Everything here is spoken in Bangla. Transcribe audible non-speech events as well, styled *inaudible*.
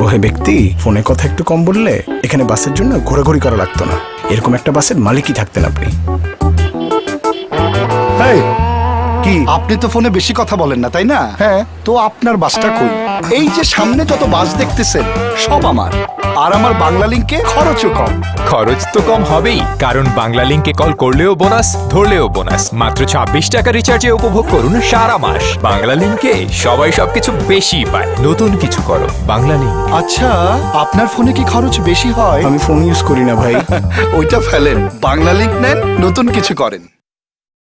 ওহে ব্যক্তি ফোনে কথা একটু কম বললে এখানে বাসের জন্য ঘোরাঘুরি করা লাগতো না। এরকম একটা বাসের মালিকই থাকতেন আপনি। এই, কি? আপনি তো ফোনে বেশি কথা বলেন না তাই না? হ্যাঁ। তো আপনার বাসটা কই? এই যে সামনে যত বাস দেখতেছেন সব আমার। আর আমার বাংলা লিঙ্কে খরচও কম। খরচ তো কম হবেই কারণ বাংলা লিংকে কল করলেও বোনাস ধরলেও বোনাস। মাত্র ছাব্বিশ টাকা রিচার্জে উপভোগ করুন সারা মাস। বাংলা লিংকে সবাই সবকিছু বেশি পায়। নতুন কিছু করো বাংলা লিংক। আচ্ছা আপনার ফোনে কি খরচ বেশি হয়? আমি ফোন ইউজ করি না ভাই। *laughs* ওইটা ফেলেন। বাংলা লিঙ্ক নেন নতুন কিছু করেন।